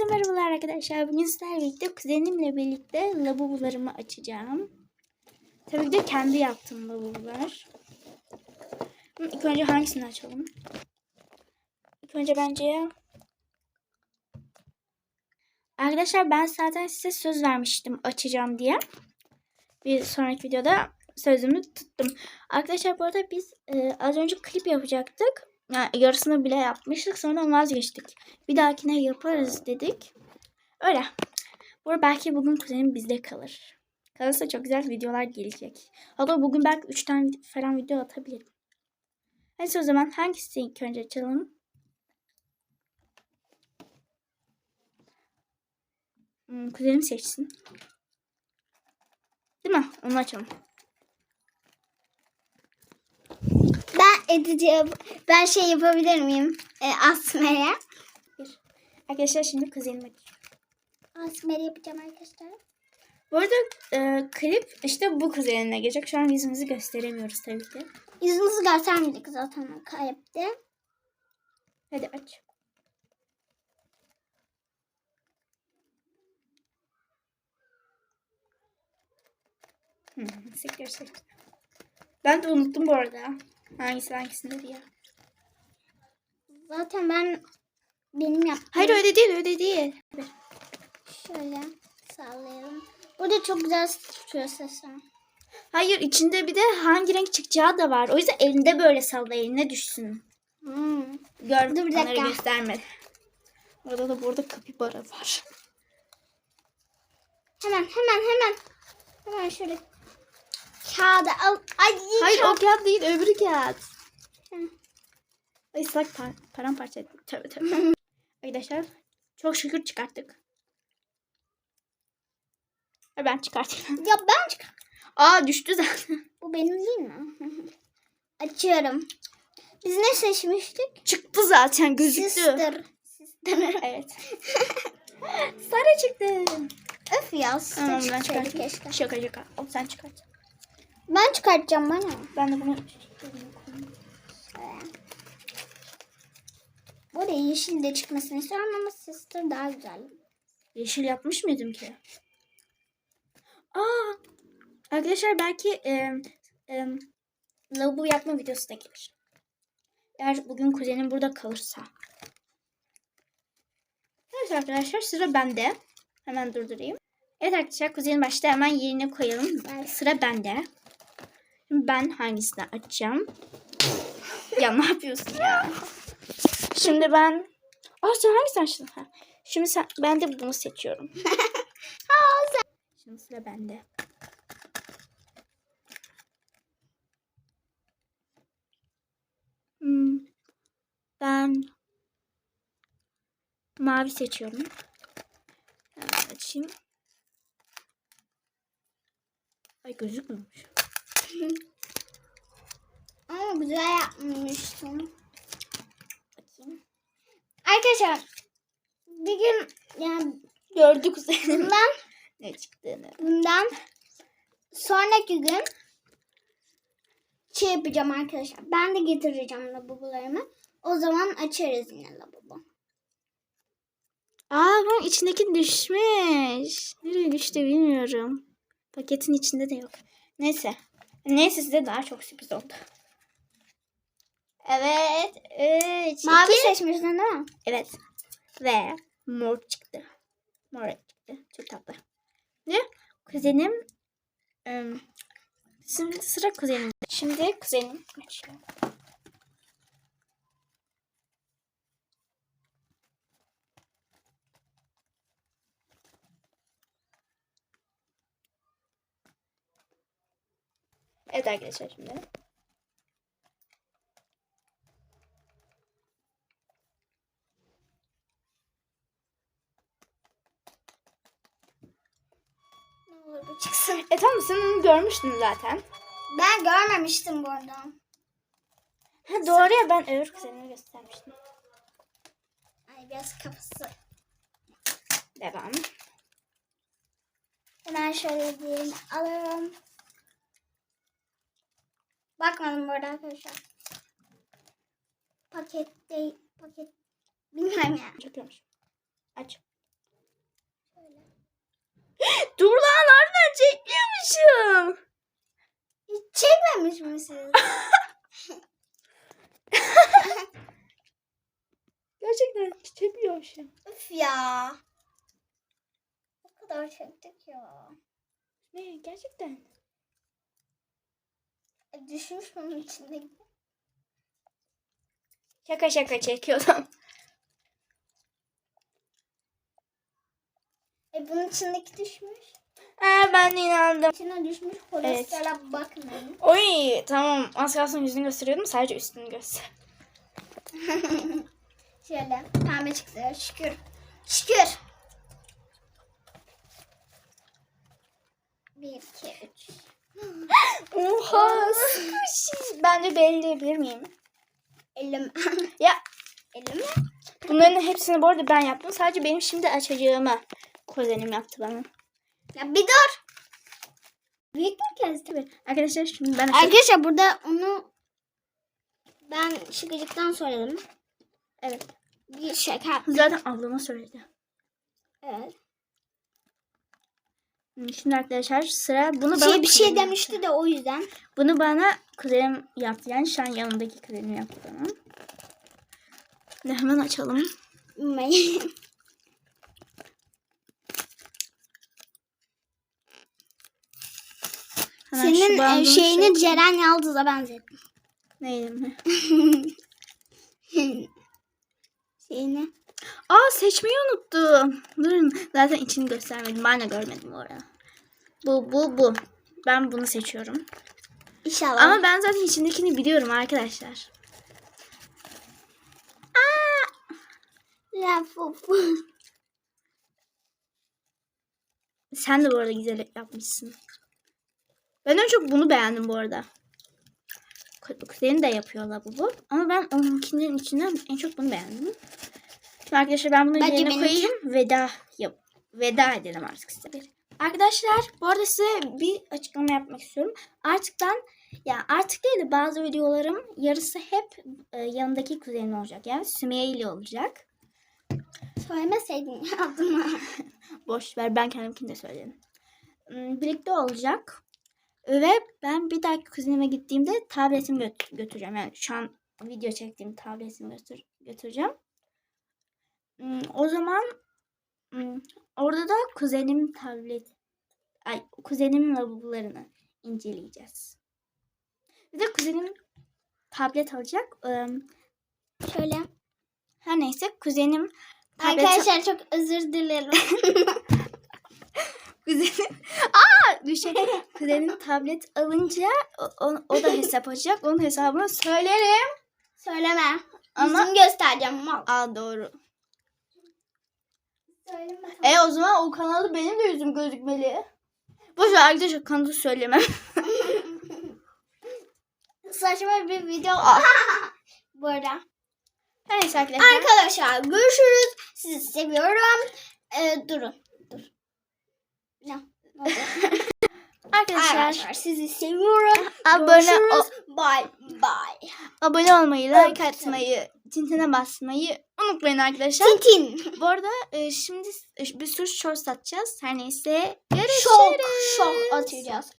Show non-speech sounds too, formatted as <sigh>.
Herkese merhabalar arkadaşlar. Bugün sizlerle birlikte kuzenimle birlikte lavabolarımı açacağım. Tabii ki de kendi yaptığım lavabolar. İlk önce hangisini açalım? İlk önce bence... Arkadaşlar ben zaten size söz vermiştim açacağım diye. Bir sonraki videoda sözümü tuttum. Arkadaşlar bu arada biz e, az önce klip yapacaktık. Yani yarısını bile yapmıştık. Sonra vazgeçtik. Bir dahakine yaparız dedik. Öyle. Bu belki bugün kuzenim bizde kalır. Kalırsa çok güzel videolar gelecek. Hatta bugün belki 3 tane falan video atabilirim. Neyse o zaman hangisini ilk önce açalım? Hmm, kuzenim seçsin. Değil mi? Onu açalım. Edeceğim. Ben şey yapabilir miyim? E, Asmer'e. Arkadaşlar şimdi kuzenim açıyor. Asmer'e yapacağım arkadaşlar. Bu arada e, klip işte bu kuzenine gelecek. Şu an yüzümüzü gösteremiyoruz tabii ki. Yüzünüzü göstermedik zaten kayıptı. Hadi aç. Hmm, sektir sektir. Ben de unuttum bu arada. Hangisi hangisinde diye. Zaten ben benim yaptığım. Hayır öyle değil öyle değil. Şöyle sallayalım. Burada çok güzel tutuyor sesi. Hayır içinde bir de hangi renk çıkacağı da var. O yüzden elinde böyle salla eline düşsün. Hmm. Gördüm Dur bir dakika. göstermedi. Orada da burada kapibara var. Hemen hemen hemen. Hemen şöyle kağıdı al. Ay, Hayır kağıt. o kağıt değil öbürü kağıt. Ay ıslak par paramparça ettim. Tövbe tövbe. <laughs> Arkadaşlar çok şükür çıkarttık. Ha, Ben çıkartayım. Ya ben çık- Aa düştü zaten. Bu benim değil mi? <laughs> Açıyorum. Biz ne seçmiştik? Çıktı zaten gözüktü. Sister. Sister. <laughs> Evet. Sarı çıktı. Öf ya Tamam ben çıkartayım. Şaka şaka. O sen çıkart. Ben çıkartacağım bana. Ben de bunu Bu arada yeşil de çıkmasını istiyorum ama sister daha güzel. Yeşil yapmış mıydım ki? Aa! Arkadaşlar belki e, e, lavabo yapma videosu da gelir. Eğer bugün kuzenim burada kalırsa. Evet arkadaşlar sıra bende. Hemen durdurayım. Evet arkadaşlar kuzenin başta hemen yerine koyalım. Sıra bende. Ben hangisini açacağım? ya ne yapıyorsun ya? Şimdi ben... Aa sen hangisini açtın? Ha. Şimdi sen, ben de bunu seçiyorum. <laughs> Şimdi sıra bende. Hmm, Ben mavi seçiyorum. Hemen açayım. Ay gözükmüyormuş. Ama güzel yapmıştım. Bakayım. Arkadaşlar bir gün yani Gördük bundan <laughs> ne çıktığını. bundan sonraki gün şey yapacağım arkadaşlar. Ben de getireceğim lavabolarımı. O zaman açarız yine lavabo. Aa bunun içindeki düşmüş. Nereye düştü bilmiyorum. Paketin içinde de yok. Neyse. Neyse size daha çok sürpriz oldu. Evet. Üç, Mavi iki. seçmiştin değil mi? Evet. Ve mor çıktı. Mor çıktı. Çok tatlı. Ve kuzenim ım, şimdi sıra kuzenim. Şimdi kuzenim açıyor. Evet arkadaşlar şimdi. Olur bu çıksın. E tamam sen onu görmüştün zaten. Ben görmemiştim bu arada. Ha, doğru ya ben öbür kuzenime göstermiştim. Ay biraz kafası. Devam. Hemen şöyle diyelim alalım. Bakmadım bu arada arkadaşlar. Paket değil. Paket. Bilmiyorum ya. Çok yavaş. Aç. <laughs> Dur lan nereden çekmiyormuşum. Hiç çekmemiş misiniz? <laughs> Gerçekten çekmiyormuşum. Üf ya. Ne kadar çektik ya. Ne gerçekten? E, düşmüş bunun içinde. Şaka şaka çekiyordum. E bunun içindeki düşmüş. Ee, ben de inandım. İçine düşmüş kolesterol bakmayın. Oy tamam az kalsın yüzünü gösteriyordum sadece üstünü göster. <laughs> Şöyle pembe çıktı şükür. Şükür. Bir, iki, üç. Oha ben de belirleyebilir miyim? Elim. Ya Elim mi? bunların hepsini bu arada ben yaptım. Sadece benim şimdi açacağımı kuzenim yaptı bana. Ya bir dur. Büyük bir kez tabii. Arkadaşlar şimdi ben. Arkadaşlar burada onu ben şıkıcıktan söyledim. Evet. Bir şeker. Zaten ablama söyledi. Evet. Şimdi arkadaşlar sıra bunu Bir bana şey, bir şey demişti de o yüzden. Bunu bana kuzenim yaptı. Yani şu an yanındaki kuzenim yaptı bana. Hemen açalım. <laughs> Hemen Senin e, şeyini şey- Ceren Yaldız'a benzettim. Neydi mi? <laughs> şeyini. Aa seçmeyi unuttum. Durun. Zaten içini göstermedim. Ben de görmedim bu arada. Bu, bu, bu. Ben bunu seçiyorum. İnşallah. Ama ben zaten içindekini biliyorum arkadaşlar. La fu fu. Sen de bu arada güzel yapmışsın. Ben en çok bunu beğendim bu arada. Ku- Kuzenim de yapıyorlar bu bu. Ama ben onunkinin içinden en çok bunu beğendim. Şimdi arkadaşlar ben bunu Bence yerine benimki- koyayım. Veda yap. Veda edelim artık size. Arkadaşlar bu arada size bir açıklama yapmak istiyorum. Artık ben ya artık değil de bazı videolarım yarısı hep e, yanındaki kuzenim olacak. Yani Sümeyye ile olacak. Söylemeseydin adımı. <laughs> Boş ver ben kendimkini de söyledim. Hmm, Birlikte olacak. Ve ben bir dahaki kuzenime gittiğimde tabletimi göt- götüreceğim. Yani şu an video çektiğim tabletimi götür götüreceğim. Hmm, O zaman hmm, orada da kuzenim tablet ay kuzenimin lavabolarını inceleyeceğiz. Bir de kuzenim tablet alacak. Şöyle. Her neyse kuzenim tablet Arkadaşlar çok özür dilerim. <laughs> <laughs> Kuzenim. Aa düşe. Kuzenim tablet alınca o, o- o da hesap açacak. Onun hesabını söylerim. Söyleme. Ama Yüzümü göstereceğim mal. Aa doğru. Söyleme. E o zaman o kanalda benim de yüzüm gözükmeli. Boş ver arkadaşlar kanalı söylemem. <laughs> Saçma bir video. <laughs> Bu arada. Neyse arkadaşlar. Arkadaşlar görüşürüz. Sizi seviyorum. Ee, durun. Dur. Ne? <laughs> Arkadaşlar Arkadaşlar sizi seviyorum. abone, o, Görüşürüz. Bye bye. abone olmayı, like atmayı, tintine basmayı unutmayın arkadaşlar. Tintin. Bu arada e, şimdi bir sürü short satacağız. Her neyse görüşürüz. Şok şok atacağız.